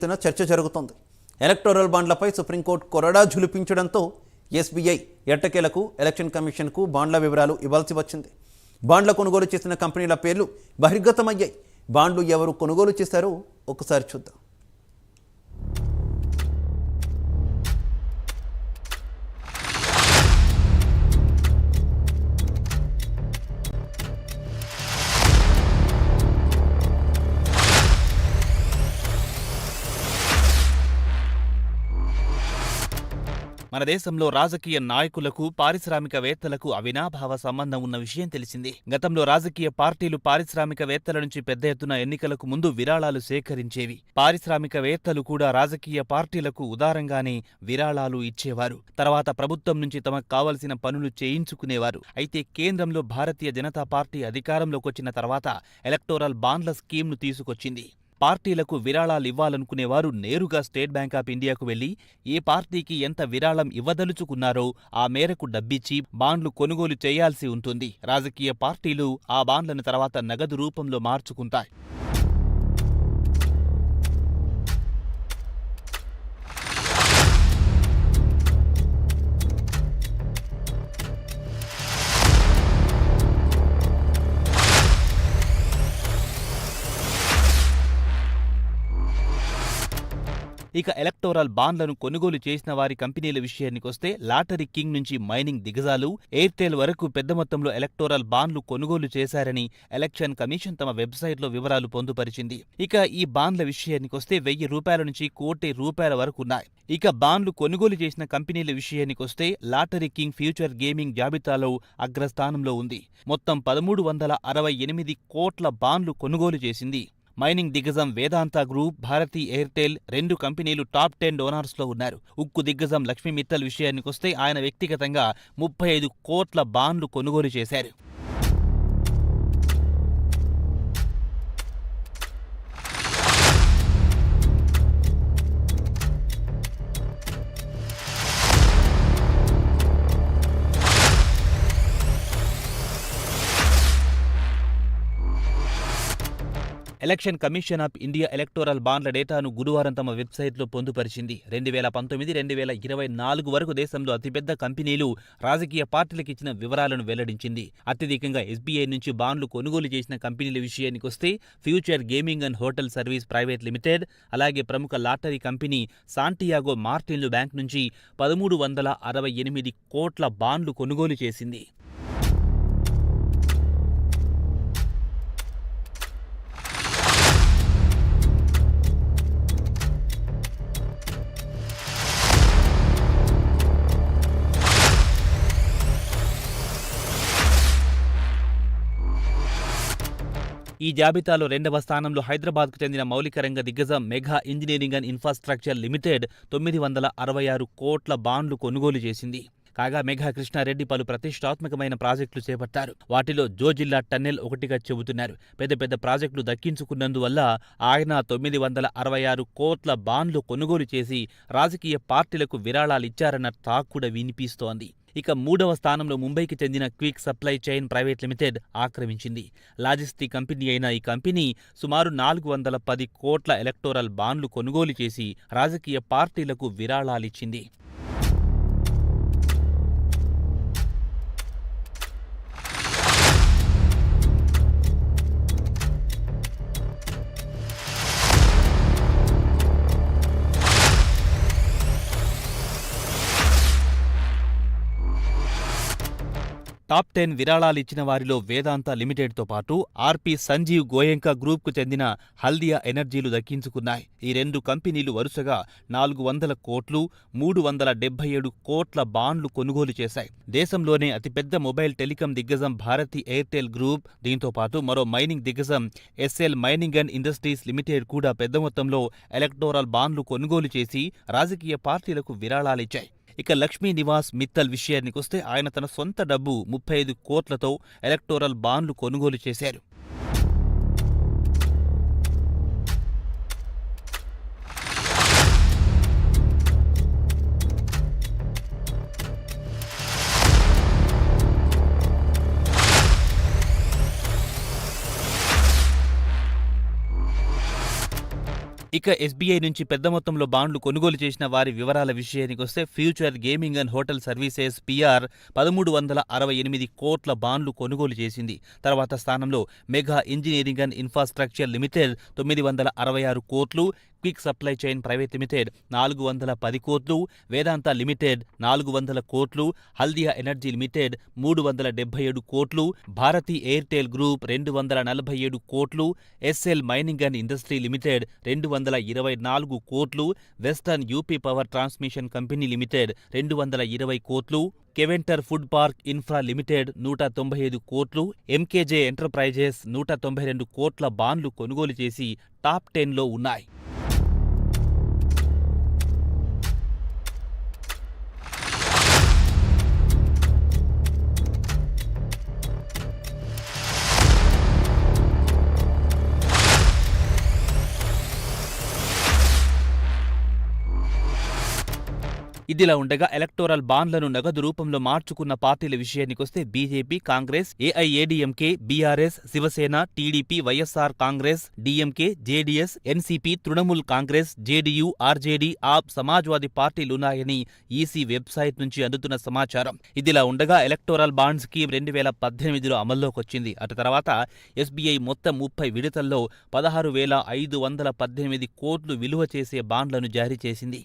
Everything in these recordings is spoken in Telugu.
ఎత్తున చర్చ జరుగుతోంది. ఎలక్టోరల్ బాండ్లపై సుప్రీంకోర్టు కొరడా ఝులిపించడంతో ఎస్బీఐ ఎట్టకేలకు ఎలక్షన్ కమిషన్కు బాండ్ల వివరాలు ఇవ్వాల్సి వచ్చింది. బాండ్ల కొనుగోలు చేసిన కంపెనీల పేర్లు బహిర్గతమయ్యాయి. బాండ్లు ఎవరు కొనుగోలు చేశారో ఒకసారి చూద్దాం. మన దేశంలో రాజకీయ నాయకులకు పారిశ్రామికవేత్తలకు అవినాభావ సంబంధం ఉన్న విషయం తెలిసింది. గతంలో రాజకీయ పార్టీలు పారిశ్రామికవేత్తల నుంచి పెద్ద ఎత్తున ఎన్నికలకు ముందు విరాళాలు సేకరించేవి. పారిశ్రామికవేత్తలు కూడా రాజకీయ పార్టీలకు ఉదారంగానే విరాళాలు ఇచ్చేవారు. తర్వాత ప్రభుత్వం నుంచి తమకు కావలసిన పనులు చేయించుకునేవారు. అయితే కేంద్రంలో భారతీయ జనతా పార్టీ అధికారంలోకి వచ్చిన తర్వాత ఎలక్టోరల్ బాండ్ల స్కీమ్ను తీసుకొచ్చింది. పార్టీలకు విరాళాలు ఇవ్వాలనుకునేవారు నేరుగా స్టేట్ బ్యాంక్ ఆఫ్ ఇండియాకు వెళ్ళి ఏ పార్టీకి ఎంత విరాళం ఇవ్వదలుచుకున్నారో ఆ మేరకు డబ్బిచ్చి బాండ్లు కొనుగోలు చేయాల్సి ఉంటుంది. రాజకీయ పార్టీలు ఆ బాండ్లను తర్వాత నగదు రూపంలో మార్చుకుంటాయి. ఇక ఎలక్టోరల్ బాండ్లను కొనుగోలు చేసిన వారి కంపెనీల విషయానికొస్తే లాటరీ కింగ్ నుంచి మైనింగ్ దిగజాలు. ఎయిర్టెల్ వరకు పెద్ద మొత్తంలో ఎలక్టోరల్ బాండ్లు కొనుగోలు చేశారని ఎలక్షన్ కమిషన్ తమ వెబ్సైట్లో వివరాలు పొందుపరిచింది. ఇక ఈ బాండ్ల విషయానికొస్తే వెయ్యి రూపాయల నుంచి కోటి రూపాయల వరకు ఉన్నాయి. ఇక బాండ్లు కొనుగోలు చేసిన కంపెనీల విషయానికొస్తే లాటరీ కింగ్ ఫ్యూచర్ గేమింగ్ జాబితాలో అగ్రస్థానంలో ఉంది. మొత్తం పదమూడు వందల అరవై ఎనిమిది కోట్ల బాండ్లు కొనుగోలు చేసింది. మైనింగ్ దిగ్గజం వేదాంత గ్రూప్ భారతీ ఎయిర్టెల్ రెండు కంపెనీలు టాప్ టెన్ డోనార్స్లో ఉన్నారు. ఉక్కు దిగ్గజం లక్ష్మీ మిత్తల్ విషయానికొస్తే ఆయన వ్యక్తిగతంగా ముప్పై ఐదు కోట్ల బాండ్లు కొనుగోలు చేశారు. Election commission of India electoral బాండ్ల డేటాను గురువారం తమ వెబ్సైట్లో పొందుపరిచింది. రెండు వేల పంతొమ్మిది రెండు వేల ఇరవై నాలుగు వరకు దేశంలో అతిపెద్ద కంపెనీలు రాజకీయ పార్టీలకు ఇచ్చిన వివరాలను వెల్లడించింది. అత్యధికంగా ఎస్బీఐ నుంచి బాండ్లు కొనుగోలు చేసిన కంపెనీల విషయానికొస్తే future gaming and hotel service private limited అలాగే ప్రముఖ లాటరీ కంపెనీ సాంటియాగో మార్టిన్లు బ్యాంక్ నుంచి పదమూడు వందల అరవై ఎనిమిది కోట్ల బాండ్లు కొనుగోలు చేసింది. ఈ జాబితాలో రెండవ స్థానంలో హైదరాబాద్కు చెందిన మౌలిక రంగ దిగ్గజం mega engineering and infrastructure limited తొమ్మిది వందల అరవై ఆరు కోట్ల బాండ్లు కొనుగోలు చేసింది. కాగా మెగా కృష్ణారెడ్డి పలు ప్రతిష్టాత్మకమైన ప్రాజెక్టులు చేపట్టారు. వాటిలో జోజిల్లా టన్నెల్ ఒకటిగా చెబుతున్నారు. పెద్ద పెద్ద ప్రాజెక్టులు దక్కించుకున్నందువల్ల ఆయన తొమ్మిది వందల అరవై ఆరు కోట్ల బాండ్లు కొనుగోలు చేసి రాజకీయ పార్టీలకు విరాళాలిచ్చారన్న టాక్ కూడా వినిపిస్తోంది. ఇక మూడవ స్థానంలో ముంబైకి చెందిన quick supply chain private limited ఆక్రమించింది. Logistic company అయిన ఈ కంపెనీ సుమారు నాలుగు వందల పది కోట్ల ఎలక్టోరల్ బాండ్లు కొనుగోలు చేసి రాజకీయ పార్టీలకు విరాళాలిచ్చింది. టాప్ టెన్ విరాళాలిచ్చిన వారిలో వేదాంత లిమిటెడ్తో పాటు ఆర్పి సంజీవ్ గోయెంక గ్రూప్కు చెందిన హల్దియా ఎనర్జీలు దక్కించుకున్నాయి. ఈ రెండు కంపెనీలు వరుసగా నాలుగు వందల కోట్లు మూడు వందల డెబ్బై ఏడు కోట్ల బాండ్లు కొనుగోలు చేశాయి. దేశంలోనే అతిపెద్ద మొబైల్ టెలికాం దిగ్గజం భారతీ ఎయిర్టెల్ గ్రూప్ దీంతో పాటు మరో మైనింగ్ దిగ్గజం SL mining and industries limited కూడా పెద్ద మొత్తంలో ఎలక్టోరల్ బాండ్లు కొనుగోలు చేసి రాజకీయ పార్టీలకు విరాళాలిచ్చాయి ఇక లక్ష్మీ నివాస్ మిత్తల్ విషయానికొస్తే ఆయన తన సొంత డబ్బు ముప్పై ఐదు కోట్లతో ఎలక్టోరల్ బాండ్లు కొనుగోలు చేశారు. ఇక ఎస్బీఐ నుంచి పెద్ద మొత్తంలో బాండ్లు కొనుగోలు చేసిన వారి వివరాల విషయానికొస్తే future gaming and hotel services PR పదమూడు వందల అరవై ఎనిమిది కోట్ల బాండ్లు కొనుగోలు చేసింది. తర్వాత స్థానంలో mega engineering and infrastructure limited తొమ్మిది వందల అరవై ఆరు కోట్లు quick supply chain private limited నాలుగు వందల పది కోట్లు వేదాంత లిమిటెడ్ నాలుగు వందల కోట్లు హల్దియా ఎనర్జీ లిమిటెడ్ మూడు వందల డెబ్బై ఏడు కోట్లు భారతీ ఎయిర్టెల్ గ్రూప్ రెండు వందల నలభై ఏడు కోట్లు SL mining and industry limited రెండు వందల ఇరవై నాలుగు కోట్లు western UP power transmission company limited రెండు వందల ఇరవై కోట్లు Keventer food park infra limited నూట తొంభై ఐదు కోట్లు ఎంకేజే ఎంటర్ప్రైజెస్ నూట తొంభై రెండు కోట్ల బాండ్లు కొనుగోలు చేసి టాప్ టెన్లో ఉన్నాయి. ఇదిలా ఉండగా ఎలక్టోరల్ బాండ్లను నగదు రూపంలో మార్చుకున్న పార్టీల విషయానికొస్తే BJP Congress AIADMK BRS Shiv Sena TDP YSR Congress DMK JDS NCP Trinamool Congress JDU RJD AAP Samajwadi పార్టీలున్నాయని EC website నుంచి అందుతున్న సమాచారం. ఇదిలా ఉండగా ఎలక్టోరల్ బాండ్ స్కీమ్ రెండు వేల పద్దెనిమిదిలో అమల్లోకొచ్చింది. అటు తర్వాత ఎస్బీఐ మొత్తం ముప్పై విడతల్లో పదహారు వేల ఐదు వందల పద్దెనిమిది కోట్లు విలువ చేసే బాండ్లను జారీ చేసింది.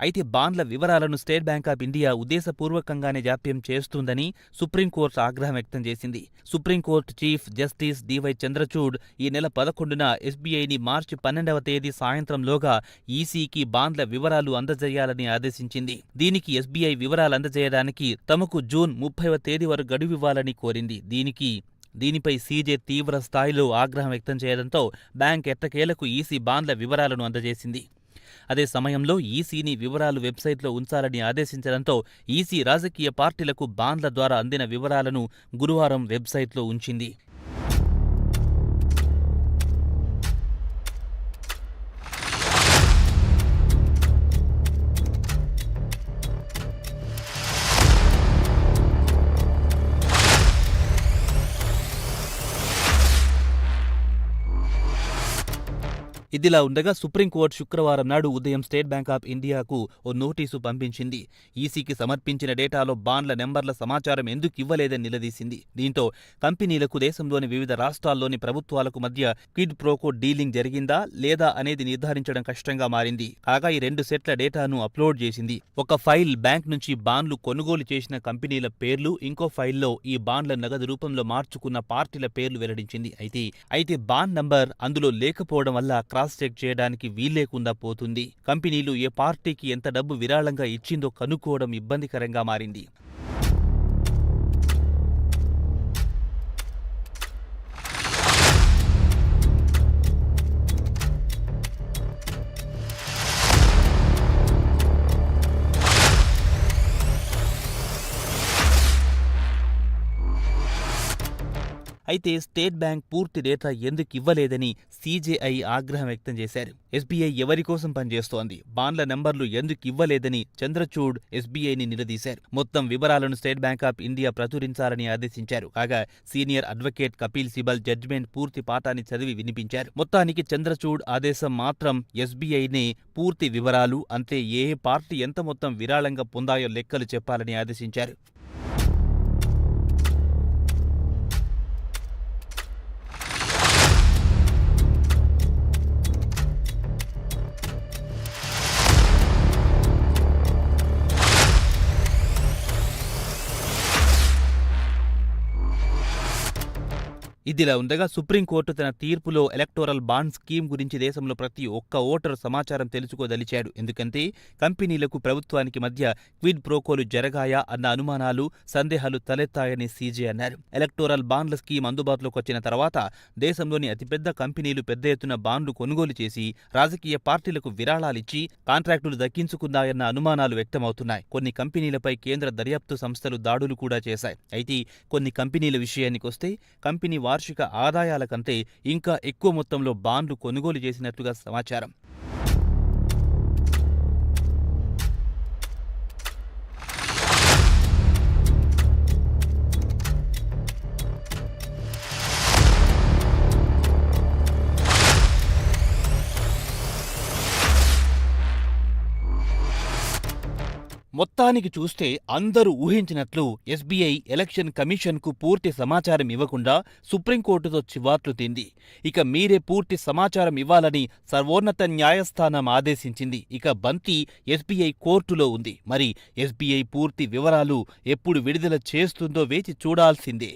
అయితే బాండ్ల వివరాలను స్టేట్ బ్యాంక్ ఆఫ్ ఇండియా ఉద్దేశపూర్వకంగానే జాప్యం చేస్తుందని సుప్రీంకోర్టు ఆగ్రహం వ్యక్తం చేసింది. Supreme court chief justice DY Chandrachud ఈ నెల పదకొండున ఎస్బీఐని మార్చి పన్నెండవ తేదీ సాయంత్రంలోగా ఈసీకి బాండ్ల వివరాలు అందజేయాలని ఆదేశించింది. దీనికి ఎస్బీఐ వివరాలు అందజేయడానికి తమకు జూన్ ముప్పైవ తేదీ వరకు గడువివ్వాలని కోరింది. దీనికి దీనిపై సీజే తీవ్ర స్థాయిలో ఆగ్రహం వ్యక్తం చేయడంతో బ్యాంక్ ఎట్టకేలకు ఈసీ బాండ్ల వివరాలను అందజేసింది. అదే సమయంలో ఈసీని వివరాలు వెబ్సైట్లో ఉంచాలని ఆదేశించడంతో ఈసీ రాజకీయ పార్టీలకు బాండ్ల ద్వారా అందిన వివరాలను గురువారం వెబ్సైట్లో ఉంచింది. ఇదిలా ఉండగా సుప్రీంకోర్టు శుక్రవారం నాడు ఉదయం స్టేట్ బ్యాంక్ ఆఫ్ ఇండియాకు ఓ నోటీసు పంపించింది. ఈసీకి సమర్పించిన డేటాలో బాండ్ల నెంబర్ల సమాచారం ఎందుకు ఇవ్వలేదని నిలదీసింది. దీంతో కంపెనీలకు దేశంలోని వివిధ రాష్ట్రాల్లోని ప్రభుత్వాలకు మధ్య క్విడ్ ప్రోకో డీలింగ్ జరిగిందా లేదా అనేది నిర్ధారించడం కష్టంగా మారింది. కాగా ఈ రెండు సెట్ల డేటాను అప్లోడ్ చేసింది. ఒక ఫైల్ బ్యాంక్ నుంచి బాండ్లు కొనుగోలు చేసిన కంపెనీల పేర్లు ఇంకో ఫైల్లో ఈ బాండ్ల నగదు రూపంలో మార్చుకున్న పార్టీల పేర్లు వెల్లడించింది. అయితే అయితే బాండ్ నంబర్ అందులో లేకపోవడం వల్ల క్రాస్ చెక్ చేయడానికి వీల్లేకుండా పోతుంది. కంపెనీలు ఏ పార్టీకి ఎంత డబ్బు విరాళంగా ఇచ్చిందో కనుక్కోవడం ఇబ్బందికరంగా మారింది. అయితే స్టేట్ బ్యాంక్ పూర్తి డేటా ఎందుకు ఇవ్వలేదని సీజేఐ ఆగ్రహం వ్యక్తం చేశారు. ఎస్బీఐ ఎవరి కోసం పనిచేస్తోంది? బాండ్ల నెంబర్లు ఎందుకు ఇవ్వలేదని చంద్రచూడ్ ఎస్బీఐని నిలదీశారు. మొత్తం వివరాలను స్టేట్ బ్యాంక్ ఆఫ్ ఇండియా ప్రచురించాలని ఆదేశించారు. కాగా senior advocate Kapil Sibal judgement పూర్తి పాఠాన్ని చదివి వినిపించారు. మొత్తానికి చంద్రచూడ్ ఆదేశం మాత్రం ఎస్బీఐనే పూర్తి వివరాలు అంతే ఏ పార్టీ ఎంత మొత్తం విరాళంగా పొందాయో లెక్కలు చెప్పాలని ఆదేశించారు. ఇదిలా ఉండగా సుప్రీంకోర్టు తన తీర్పులో ఎలక్టోరల్ బాండ్ స్కీమ్ గురించి దేశంలో ప్రతి ఒక్క ఓటరు సమాచారం తెలుసుకోదలిచాడు. ఎందుకంటే కంపెనీలకు ప్రభుత్వానికి మధ్య క్విడ్ ప్రోకోలు జరగాయా అన్న అనుమానాలు సందేహాలు తలెత్తాయని సీజే అన్నారు. ఎలక్టోరల్ బాండ్ల స్కీమ్ అందుబాటులోకి వచ్చిన తర్వాత దేశంలోని అతిపెద్ద కంపెనీలు పెద్ద ఎత్తున బాండ్లు కొనుగోలు చేసి రాజకీయ పార్టీలకు విరాళాలిచ్చి కాంట్రాక్టులు దక్కించుకున్నాయన్న అనుమానాలు వ్యక్తమవుతున్నాయి. కొన్ని కంపెనీలపై కేంద్ర దర్యాప్తు సంస్థలు దాడులు కూడా చేశాయి. అయితే కొన్ని కంపెనీల విషయానికొస్తే కంపెనీ వార్షిక వార్షిక ఆదాయాల కంటే ఇంకా ఎక్కువ మొత్తంలో బాండ్లు కొనుగోలు చేసినట్లుగా సమాచారం. మొత్తానికి చూస్తే అందరూ ఊహించినట్లు ఎస్బీఐ ఎలక్షన్ కమిషన్కు పూర్తి సమాచారం ఇవ్వకుండా సుప్రీంకోర్టుతో చివాట్లు తింది. ఇక మీరే పూర్తి సమాచారం ఇవ్వాలని సర్వోన్నత న్యాయస్థానం ఆదేశించింది. ఇక బంతి ఎస్బీఐ కోర్టులో ఉంది. మరి ఎస్బీఐ పూర్తి వివరాలు ఎప్పుడు విడుదల చేస్తుందో వేచి చూడాల్సిందే.